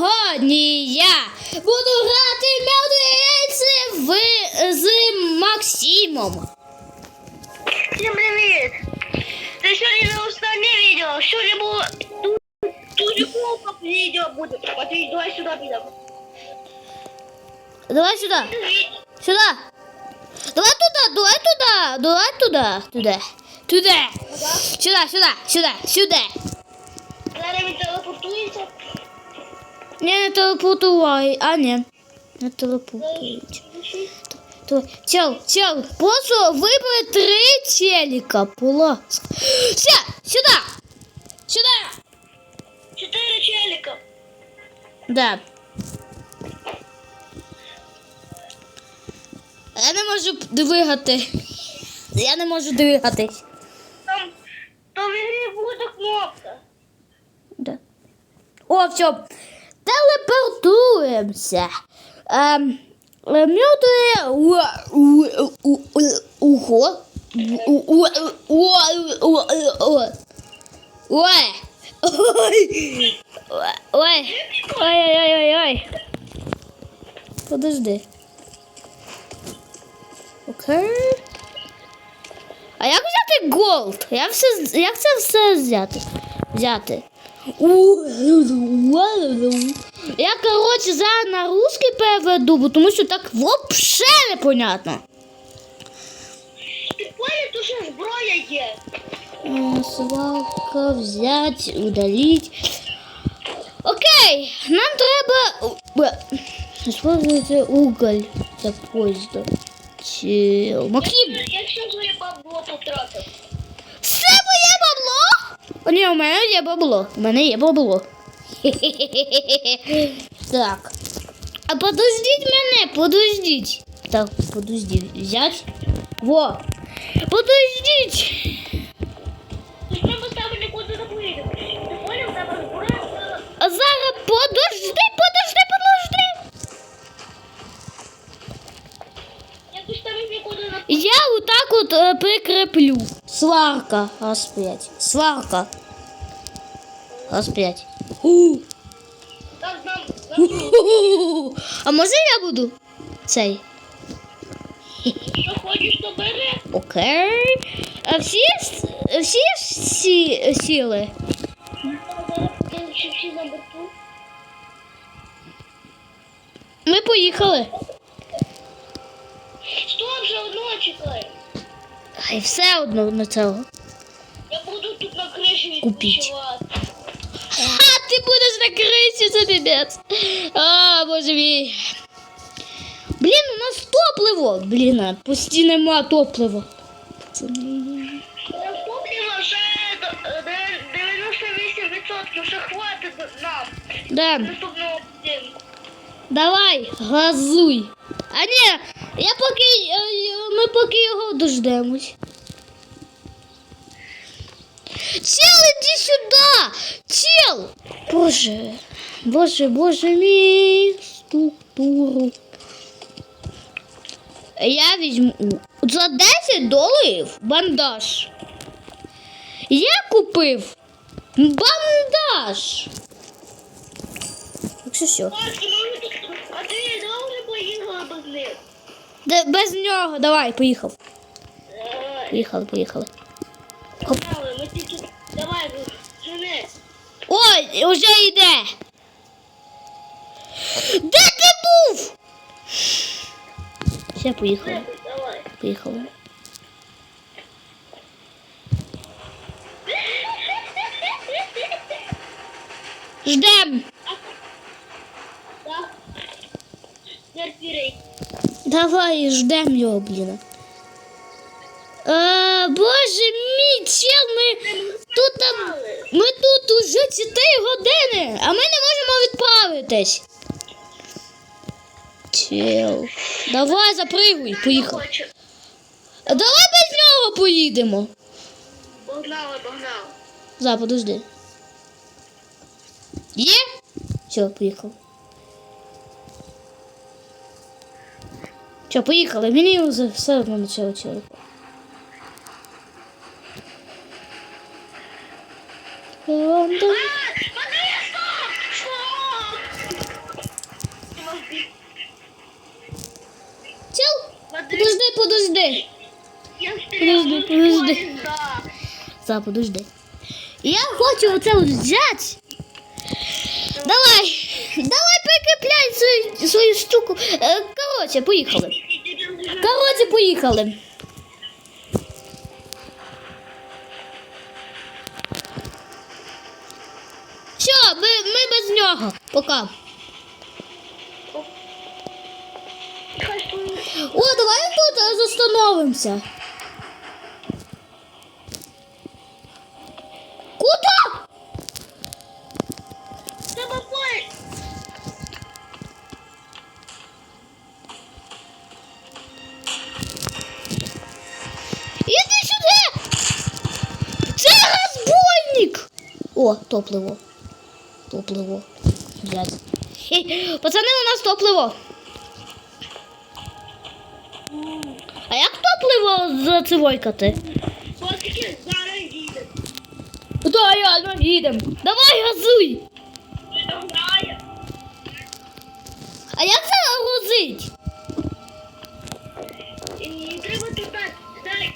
Сьогодні я буду грати в м'яудиці в з Максимом. Всем привет! Это сегодня останнее видео. Сегодня было ду- дуже глупо видео будет. Смотри, давай сюда видео. Давай сюди. Сюди. Давай туди, давай туди, давай туди. Туди. Туди. Сюди, сюди, сюди, сюди. Зараз він телепортується. Ні, не телепортувай. А, ні. Не телепортують. Чел, чел, просто вибери три челіка, будь ласка. Все, сюди. Сюди. Чотири челика. Да. Я не можу двигати. Я не можу двигатись. Там то в ігрі буде кнопка. Да. О, все. Ем, мюди. Ого. Ой. Ой. Ой. Ой-ой-ой-ой. Подожди. Окей. А як взяти голд? Як, все, як це все взяти? Взяти. Я, коротше, зараз на русский переведу, бо тому що так взагалі непонятно. Поняв, то що зброя є. Е, Свалка взять, удалить. Окей, нам треба используйте уголь для поїзда. Чил. Максим, Якщо своє бабло потратив. це моє бабло? Ні, у мене є бабло. У мене є бабло. Так. А подождіть мене, подождіть. Так, подождіть. Взять. Во. Подождіть. Ти ж треба ставити нікуди не поїдемо. Ти поняв, треба зброя. А зараз подожди, подожди, подожди. Якщо ставиш нікуди не Я отак от е, прикреплю. Сварка. Раз п'ять. Сварка. Раз п'ять. А може я буду цей? Що хочеш, то бери. Окей. А всі, всі сі, сіли? Ми поїхали. Стоп, вже одного чекає. Ай, все одно на цього. Я буду тут на криші Купіть. відпочивати. А, ти будеш на криші, це піпець. А, боже мій. Блін, у нас топливо. Блін, а пусті нема топлива. Це... Топлива вже е, 98%, вже хватить нам Да. наступного будинку. Давай, газуй. А ні, я поки, е, ми поки його дождемось. Чел, іди сюди! Чел! Боже, боже, боже мій структуру. Я візьму за 10 доларів бандаж. Я купив бандаж. Якщо тут, а ти довго поїхали без них? Без нього, давай, поїхав. Поїхали, поїхали. Ой, уже йде. Де ти був? Все, поїхали. Поїхали. Ждем. Давай, ждем його, блін. Боже мій, чел, ми тут, ми тут уже 4 години, а ми не можемо відправитись. Чел. Давай запригуй, поїхав. Давай без нього поїдемо. Погнали, погнали. За, подожди. Є? Все, поїхав. Що, поїхали? Мені вже все одно на цього чоловіка. Ходи. Подожди, подожди. Подожди, подожди. За, подожди. Я хочу оце взяти. Давай, давай прикріпляй свою, свою штуку. Э, короче, поїхали. Короче, поїхали. Все, ми, ми без нього. Пока. О, давай тут е, застановимося. Куда? Треба. Іди сюди! Це розбойник! О, топливо. Топливо. Блядь. Пацани, у нас топливо. А як топливо зацивойкати? Зараз їде. Да, ну, їдемо. Давай газуй! А як це грузить?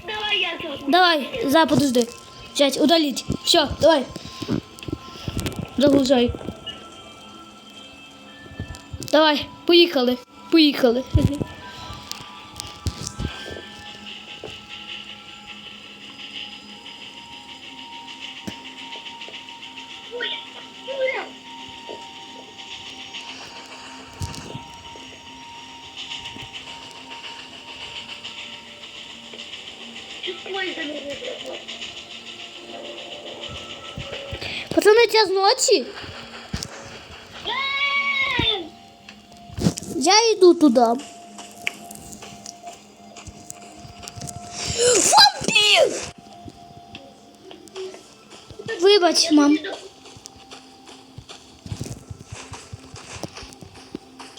Давай я тут. Давай, за, подожди. Взять, удалить. Все, давай. Загружай. Давай, поїхали. Поїхали. Пацани, час ночі. Ей! Я йду туди. Вампір! Вибач, мам.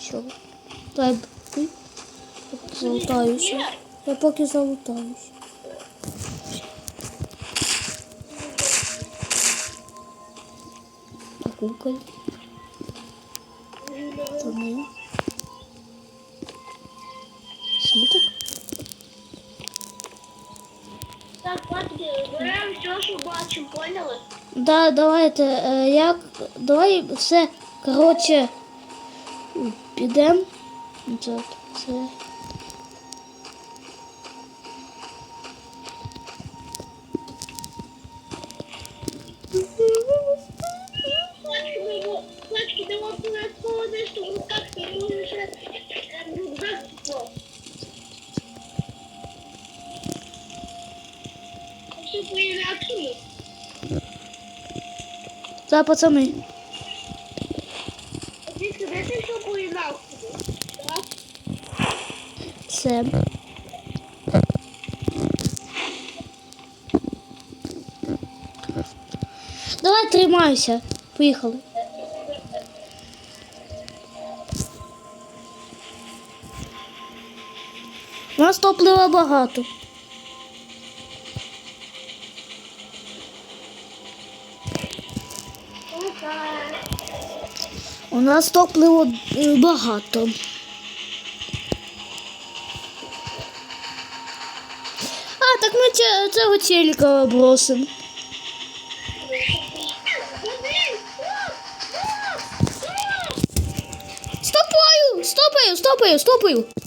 Що? Дай ти. Залутаюся. Я поки залутаюся. Куколь. Тони. Світок. Так, пацки, беремо все, що бачимо, поняли? Да, давайте. Е, як. Давай все. Коротше. Підемо. Це, це. По-інакшому? Так? Це. Давай тримайся. Поїхали. У нас топлива багато. У нас топливо е, багато. А, так ми цього челіка бросимо. Стопою! Стопаю, стопаю, стопаю.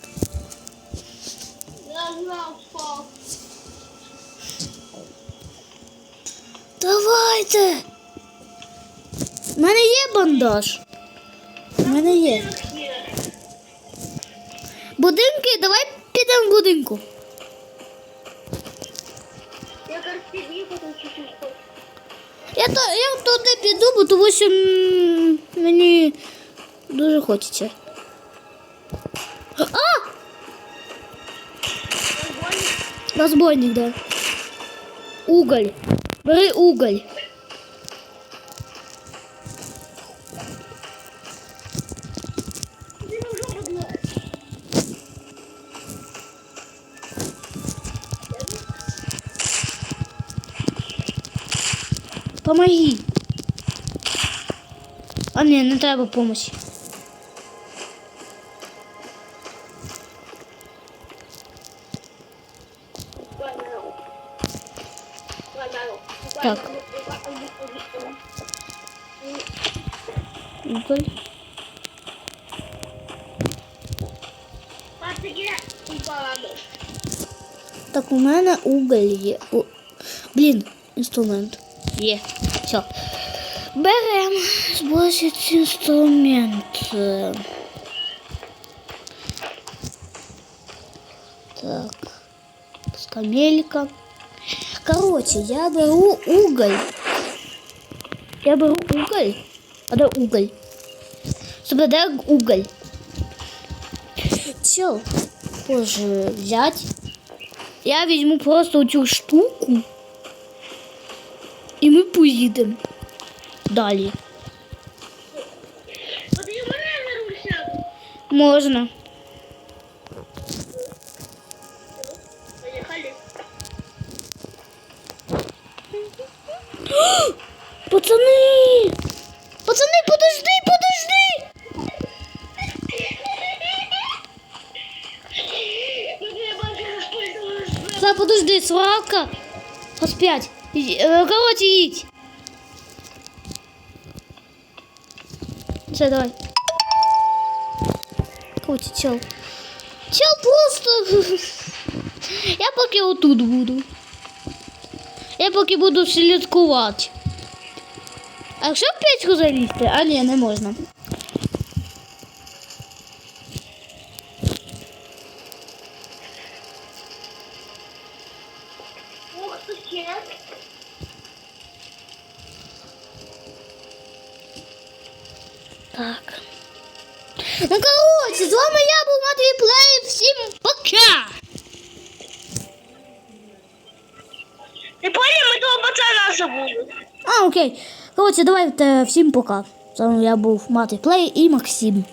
Давайте. У мене є бандаж. У мене є. Є. Будинки, давай підемо в будинку. Я кажу, під'їхати чуть-чуть. Я, то, я туди піду, бо тому що м, мені дуже хочеться. А! Розбойник, да. Уголь. Бери уголь. Ти не вже одно. Помоги. А ні, не треба помощі. Так. Уголь. Так, у меня уголь є. блин инструмент інструмент. Все. берем збросить инструмент Так. Скамелька. Короче, я беру уголь. Я беру уголь. А де уголь? Собі де уголь? Чел, позже взять. Я візьму просто цю штуку. І ми поїдемо далі. От Пацани! Пацани, подожди, подожди! Та подожди, свалка. Ось. Е, Короче, їдь. Все, давай. Короче, чел. Чел просто. Я поки отут буду. Я поки буду слідкувати. А якщо в печку залізти? А ні, не можна. Так. Ну, коротше, з вами я був Матвій Плей. Всім пока! Забули. А, окей. Коротше, давайте всім пока. З вами я був Матвій Плей і Максим.